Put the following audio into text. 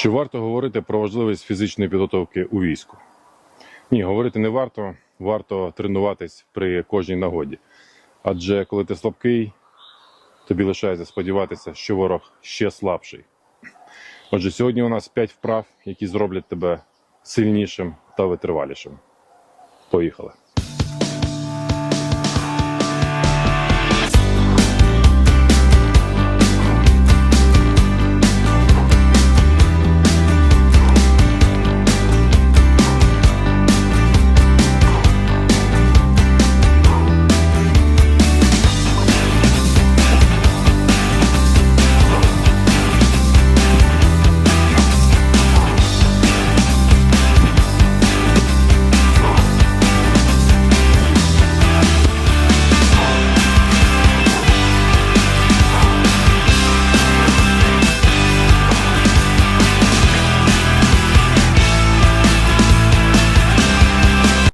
Чи варто говорити про важливість фізичної підготовки у війську? Ні, говорити не варто, варто тренуватись при кожній нагоді. Адже коли ти слабкий, тобі лишається сподіватися, що ворог ще слабший. Отже, сьогодні у нас 5 вправ, які зроблять тебе сильнішим та витривалішим. Поїхали.